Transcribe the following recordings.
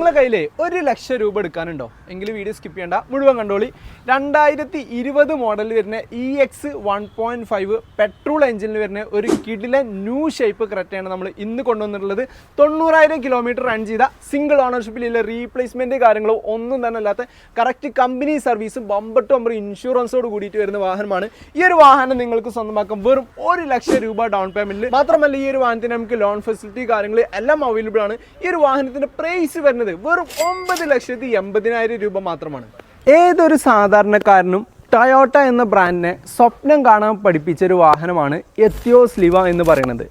നിങ്ങളെ കയ്യിലേ ഒരു ലക്ഷം രൂപ എടുക്കാനുണ്ടോ? എങ്കിൽ വീഡിയോ സ്കിപ്പ് ചെയ്യണ്ട. മുഴുവൻ കണ്ടോളി. രണ്ടായിരത്തി ഇരുപത് മോഡലിൽ വരുന്ന E X one point five petrol എഞ്ചിനിൽ വരുന്ന ഒരു കിഡിലെ ന്യൂ ഷേപ്പ് ക്രെറ്റയാണ് നമ്മൾ ഇന്ന് കൊണ്ടുവന്നിട്ടുള്ളത്. തൊണ്ണൂറായിരം കിലോമീറ്റർ റൺ ചെയ്ത സിംഗിൾ ഓണർഷിപ്പിലുള്ള റീപ്ലേസ്മെന്റ് കാര്യങ്ങളോ ഒന്നും തന്നെ അല്ലാത്ത കറക്റ്റ് കമ്പനി സർവീസും ബമ്പർ ടു ബമ്പർ ഇൻഷുറൻസോട് കൂടിയിട്ട് വരുന്ന വാഹനമാണ്. ഈ ഒരു വാഹനം നിങ്ങൾക്ക് സ്വന്തമാക്കാൻ വെറും ഒരു ലക്ഷം രൂപ ഡൗൺ പേയ്മെന്റിൽ മാത്രമല്ല ഈ ഒരു വാഹനത്തിന് നമുക്ക് ലോൺ ഫെസിലിറ്റി കാര്യങ്ങൾ എല്ലാം അവൈലബിൾ ആണ്. ഈ ഒരു വാഹനത്തിന്റെ പ്രൈസ് വരുന്നത് വെറും ഒമ്പത് ലക്ഷത്തി എൺപതിനായിരം രൂപ മാത്രമാണ്. ഏതൊരു സാധാരണക്കാരനും ടൊയോട്ട എന്ന ബ്രാൻഡിനെ സ്വപ്നം കാണാൻ പഠിപ്പിച്ച ഒരു വാഹനമാണ് എത്തിയോസ് ലിവ എന്ന് പറയുന്നത്.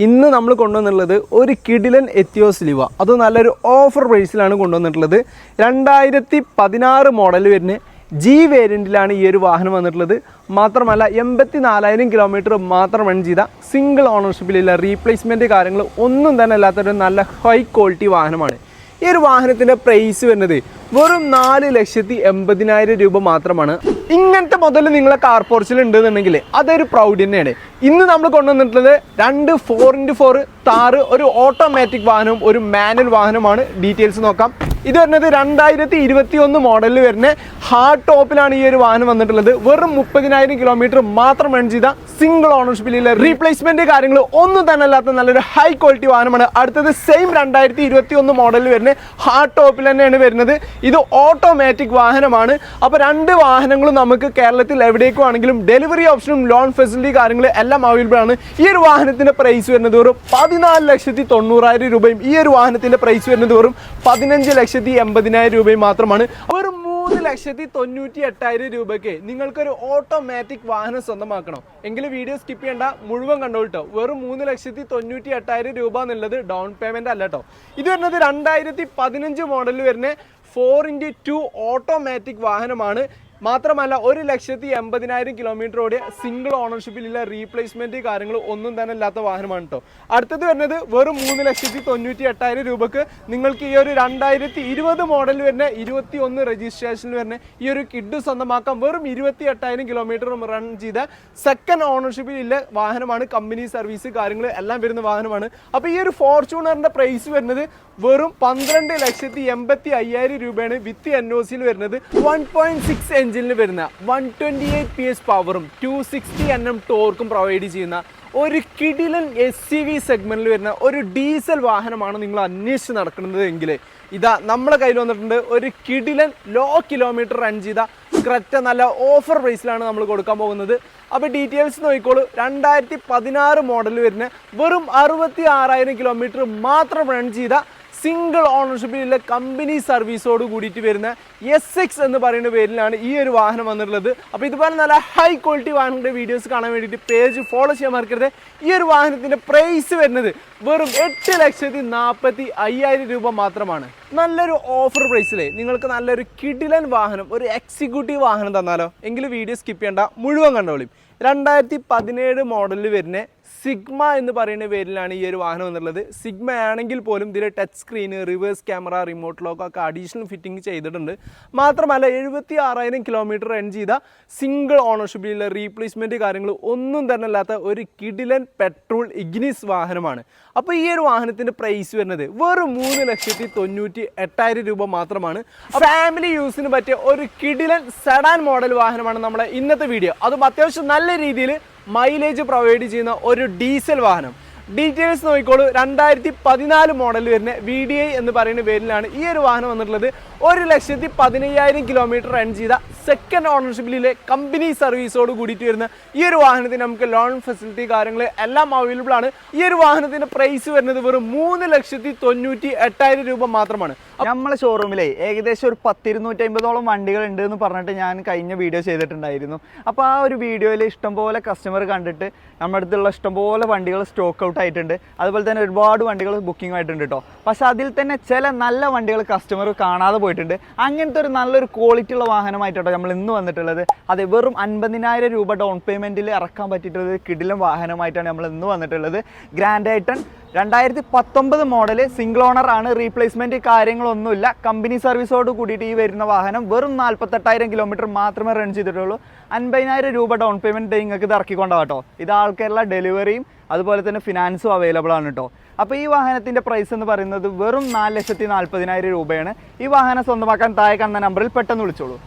ഇന്ന് നമ്മൾ കൊണ്ടുവന്നിട്ടുള്ളത് ഒരു കിടിലൻ എത്തിയോസ് ലിവ അത് നല്ലൊരു ഓഫർ പ്രൈസിലാണ് കൊണ്ടുവന്നിട്ടുള്ളത്. രണ്ടായിരത്തി പതിനാറ് മോഡൽ വരുന്ന ജി വേരിയന്റിലാണ് ഈ ഒരു വാഹനം വന്നിട്ടുള്ളത്. മാത്രമല്ല എൺപത്തി നാലായിരം കിലോമീറ്റർ മാത്രം റൺ ചെയ്ത സിംഗിൾ ഓണർഷിപ്പിലുള്ള റീപ്ലേസ്മെന്റ് കാര്യങ്ങൾ ഒന്നും തന്നെ അല്ലാത്തൊരു നല്ല ഹൈ ക്വാളിറ്റി വാഹനമാണ്. ഈ ഒരു വാഹനത്തിന്റെ പ്രൈസ് വരുന്നത് വെറും നാല് ലക്ഷത്തി എൺപതിനായിരം രൂപ മാത്രമാണ്. ഇങ്ങനത്തെ മുതൽ നിങ്ങളെ കാർ പോർച്ചിൽ ഉണ്ടെന്നുണ്ടെങ്കിൽ അതൊരു പ്രൗഡ് തന്നെയാണ്. ഇന്ന് നമ്മൾ കൊണ്ടുവന്നിട്ടുള്ളത് രണ്ട് ഫോർ ഇന്റു ഫോർ താറ് ഒരു ഓട്ടോമാറ്റിക് വാഹനവും ഒരു മാനുവൽ വാഹനമാണ് ഡീറ്റെയിൽസ് നോക്കാം. ഇത് വരുന്നത് രണ്ടായിരത്തി ഇരുപത്തി ഒന്ന് മോഡലിൽ വരുന്ന ഹാർഡ് ടോപ്പിലാണ് ഈ ഒരു വാഹനം വന്നിട്ടുള്ളത്. വെറും മുപ്പതിനായിരം കിലോമീറ്റർ മാത്രം റൺ ചെയ്ത സിംഗിൾ ഓണർഷിപ്പിലുള്ള റീപ്ലേസ്മെന്റ് കാര്യങ്ങൾ ഒന്നും തന്നെ അല്ലാത്ത നല്ലൊരു ഹൈ ക്വാളിറ്റി വാഹനമാണ്. അടുത്തത് സെയിം രണ്ടായിരത്തി ഇരുപത്തി ഒന്ന് മോഡലിൽ വരുന്ന ഹാർഡ് ടോപ്പിൽ തന്നെയാണ് വരുന്നത്. ഇത് ഓട്ടോമാറ്റിക് വാഹനമാണ്. അപ്പോൾ രണ്ട് വാഹനങ്ങളും നമുക്ക് കേരളത്തിൽ എവിടേക്കും ആണെങ്കിലും ഡെലിവറി ഓപ്ഷനും ലോൺ ഫെസിലിറ്റി കാര്യങ്ങൾ എല്ലാം അവൈലബിൾ ആണ്. ഈ ഒരു വാഹനത്തിന്റെ പ്രൈസ് വരുന്നത് വെറും പതിനാല് ലക്ഷത്തി തൊണ്ണൂറായിരം രൂപയും ഈ ഒരു വാഹനത്തിന്റെ പ്രൈസ് വരുന്നത് വെറും പതിനഞ്ച് ലക്ഷത്തി എൺപതിനായിരം രൂപയും മാത്രമാണ്. വെറും മൂന്ന് ലക്ഷത്തി തൊണ്ണൂറ്റി എട്ടായിരം രൂപയ്ക്ക് നിങ്ങൾക്കൊരു ഓട്ടോമാറ്റിക് വാഹനം സ്വന്തമാക്കണം. എങ്കിൽ വീഡിയോ സ്കിപ്പ് ചെയ്യേണ്ട. മുഴുവൻ കണ്ടോട്ടോ വെറും മൂന്ന് ലക്ഷത്തി തൊണ്ണൂറ്റി എട്ടായിരം രൂപ എന്നുള്ളത് ഡൗൺ പേയ്മെന്റ് അല്ല കേട്ടോ ഇത് വരുന്നത് രണ്ടായിരത്തി പതിനഞ്ച് മോഡലിൽ വരുന്ന ഫോർ ഇന്റു ടു ഓട്ടോമാറ്റിക് വാഹനമാണ്. മാത്രമല്ല ഒരു ലക്ഷത്തി എൺപതിനായിരം കിലോമീറ്റർ ഓടിയ സിംഗിൾ ഓണർഷിപ്പിലുള്ള റീപ്ലേസ്മെന്റ് കാര്യങ്ങൾ ഒന്നും തന്നെ ഇല്ലാത്ത വാഹനമാണ് കേട്ടോ അടുത്തത് വരുന്നത് വെറും മൂന്ന് ലക്ഷത്തി തൊണ്ണൂറ്റി എട്ടായിരം രൂപക്ക് നിങ്ങൾക്ക് ഈ ഒരു രണ്ടായിരത്തി ഇരുപത് മോഡൽ വരുന്ന ഇരുപത്തി ഒന്ന് രജിസ്ട്രേഷനിൽ വരുന്ന ഈ ഒരു കിഡ് സ്വന്തമാക്കാം. വെറും ഇരുപത്തി എട്ടായിരം കിലോമീറ്റർ റൺ ചെയ്ത സെക്കൻഡ് ഓണർഷിപ്പിലുള്ള വാഹനമാണ് കമ്പനി സർവീസ് കാര്യങ്ങൾ എല്ലാം വരുന്ന വാഹനമാണ്. അപ്പോൾ ഈ ഒരു ഫോർച്യൂണറിന്റെ പ്രൈസ് വരുന്നത് വെറും പന്ത്രണ്ട് ലക്ഷത്തി എൺപത്തി അയ്യായിരം രൂപയാണ് വിത്ത് എൻ ഒ സിയിൽ വരുന്നത്. വൺ പോയിന്റ് സിക്സ് എഞ്ചിനിൽ വരുന്ന one twenty eight P S പവറും ടു സിക്സ്റ്റി എൻ എം ടോർക്കും പ്രൊവൈഡ് ചെയ്യുന്ന ഒരു കിടിലൻ എസ് സി വി സെഗ്മെന്റിൽ വരുന്ന ഒരു ഡീസൽ വാഹനമാണ് നിങ്ങൾ അന്വേഷിച്ച് നടക്കുന്നത് എങ്കിൽ ഇതാ നമ്മളെ കയ്യിൽ വന്നിട്ടുണ്ട് ഒരു കിടിലൻ ലോ കിലോമീറ്റർ റൺ ചെയ്ത ക്രറ്റ നല്ല ഓഫർ പ്രൈസിലാണ് നമ്മൾ കൊടുക്കാൻ പോകുന്നത്. അപ്പോൾ ഡീറ്റെയിൽസ് നോക്കിക്കോളൂ. രണ്ടായിരത്തി പതിനാറ് മോഡൽ വരുന്ന വെറും അറുപത്തി ആറായിരം കിലോമീറ്റർ മാത്രം റൺ ചെയ്ത സിംഗിൾ ഓണർഷിപ്പിലുള്ള കമ്പനി സർവീസോട് കൂടിയിട്ട് വരുന്ന എസ് എക്സ് എന്ന് പറയുന്ന പേരിലാണ് ഈ ഒരു വാഹനം വന്നിട്ടുള്ളത്. അപ്പോൾ ഇതുപോലെ നല്ല ഹൈ ക്വാളിറ്റി വാഹനങ്ങളുടെ വീഡിയോസ് കാണാൻ വേണ്ടിയിട്ട് പേജ് ഫോളോ ചെയ്യാൻ മറക്കരുത്. ഈ ഒരു വാഹനത്തിന്റെ പ്രൈസ് വരുന്നത് വെറും എട്ട് ലക്ഷത്തി നാൽപ്പത്തി അയ്യായിരം രൂപ മാത്രമാണ്. നല്ലൊരു ഓഫർ പ്രൈസിലേ നിങ്ങൾക്ക് നല്ലൊരു കിടിലൻ വാഹനം ഒരു എക്സിക്യൂട്ടീവ് വാഹനം തന്നാലോ. എങ്കിൽ വീഡിയോ സ്കിപ്പ് ചെയ്യേണ്ട മുഴുവൻ കണ്ടോളിയും. രണ്ടായിരത്തി പതിനേഴ് മോഡലിൽ വരുന്ന സിഗ്മ എന്ന് പറയുന്ന പേരിലാണ് ഈ ഒരു വാഹനം എന്നുള്ളത് സിഗ്മ ആണെങ്കിൽ പോലും ഇതിലെ touch screen reverse camera remote lock ഒക്കെ അഡീഷണൽ ഫിറ്റിംഗ് ചെയ്തിട്ടുണ്ട്. മാത്രമല്ല എഴുപത്തി ആറായിരം കിലോമീറ്റർ റൺ ചെയ്ത സിംഗിൾ ഓണർഷിപ്പിലുള്ള റീപ്ലേസ്മെന്റ് കാര്യങ്ങൾ ഒന്നും തന്നെ അല്ലാത്ത ഒരു കിഡിലൻ പെട്രോൾ ഇഗ്നിസ് വാഹനമാണ്. അപ്പോൾ ഈ ഒരു വാഹനത്തിന്റെ പ്രൈസ് വരുന്നത് വെറും മൂന്ന് ലക്ഷത്തി തൊണ്ണൂറ്റി എട്ടായിരം രൂപ മാത്രമാണ്. ഫാമിലി യൂസിന് പറ്റിയ ഒരു കിഡിലൻ സെഡാൻ മോഡൽ വാഹനമാണ് നമ്മുടെ ഇന്നത്തെ വീഡിയോ അതും അത്യാവശ്യം നല്ല രീതിയിൽ മൈലേജ് പ്രൊവൈഡ് ചെയ്യുന്ന ഒരു ഡീസൽ വാഹനം. ഡീറ്റെയിൽസ് നോക്കിക്കോളൂ. രണ്ടായിരത്തി പതിനാല് മോഡൽ വരുന്ന വി ഡി ഐ എന്ന് പറയുന്ന പേരിലാണ് ഈ ഒരു വാഹനം വന്നിട്ടുള്ളത്. ഒരു ലക്ഷത്തി പതിനയ്യായിരം കിലോമീറ്റർ റൺ ചെയ്ത സെക്കൻഡ് ഓണർഷിപ്പിലെ കമ്പനി സർവീസോട് കൂടിയിട്ട് വരുന്ന ഈ ഒരു വാഹനത്തിന് നമുക്ക് ലോൺ ഫെസിലിറ്റി കാര്യങ്ങൾ എല്ലാം അവൈലബിൾ ആണ്. ഈ ഒരു വാഹനത്തിന്റെ പ്രൈസ് വരുന്നത് വെറും മൂന്ന് ലക്ഷത്തി തൊണ്ണൂറ്റി എട്ടായിരം രൂപ മാത്രമാണ്. നമ്മളെ ഷോറൂമിലെ ഏകദേശം ഒരു പത്തിരുന്നൂറ്റി അമ്പതോളം വണ്ടികൾ ഉണ്ട് എന്ന് പറഞ്ഞിട്ട് ഞാൻ കഴിഞ്ഞ വീഡിയോ ചെയ്തിട്ടുണ്ടായിരുന്നു. അപ്പോൾ ആ ഒരു വീഡിയോയിൽ ഇഷ്ടംപോലെ കസ്റ്റമർ കണ്ടിട്ട് നമ്മുടെ അടുത്തുള്ള ഇഷ്ടംപോലെ വണ്ടികൾ സ്റ്റോക്ക് ഔട്ട് ആയിട്ടുണ്ട്. അതുപോലെ തന്നെ ഒരുപാട് വണ്ടികൾ ബുക്കിംഗ് ആയിട്ടുണ്ട് കേട്ടോ പക്ഷേ അതിൽ തന്നെ ചില നല്ല വണ്ടികൾ കസ്റ്റമർ കാണാതെ പോയിട്ടുണ്ട്. അങ്ങനത്തെ ഒരു നല്ലൊരു ക്വാളിറ്റി ഉള്ള വാഹനമായിട്ടോ നമ്മൾ ഇന്ന് വന്നിട്ടുള്ളത് അത് വെറും അൻപതിനായിരം രൂപ ഡൗൺ പേയ്മെന്റിൽ ഇറക്കാൻ പറ്റിയിട്ടുള്ളത് കിടിലം വാഹനമായിട്ടാണ് നമ്മൾ ഇന്ന് വന്നിട്ടുള്ളത്. ഗ്രാൻഡ് ഐട്ടൺ രണ്ടായിരത്തി പത്തൊമ്പത് മോഡൽ സിംഗിൾ ഓണർ ആണ്. റീപ്ലേസ്മെന്റ് കാര്യങ്ങളൊന്നുമില്ല. കമ്പനി സർവീസോട് കൂടിയിട്ട് ഈ വരുന്ന വാഹനം വെറും നാൽപ്പത്തെട്ടായിരം കിലോമീറ്റർ മാത്രമേ റൺ ചെയ്തിട്ടുള്ളൂ. അൻപതിനായിരം രൂപ ഡൗൺ പേയ്മെന്റ് നിങ്ങൾക്ക് ഇത് ഇറക്കിക്കൊണ്ടാണ് കേട്ടോ. ഇത് ആൾക്കാരുടെ ഡെലിവറിയും അതുപോലെ തന്നെ ഫിനാൻസും അവൈലബിൾ ആണ് കേട്ടോ. അപ്പോൾ ഈ വാഹനത്തിന്റെ പ്രൈസ് എന്ന് പറയുന്നത് വെറും നാല് ലക്ഷത്തി നാൽപ്പതിനായിരം രൂപയാണ്. ഈ വാഹനം സ്വന്തമാക്കാൻ താഴെ കാണുന്ന നമ്പറിൽ പെട്ടെന്ന് വിളിച്ചോളൂ.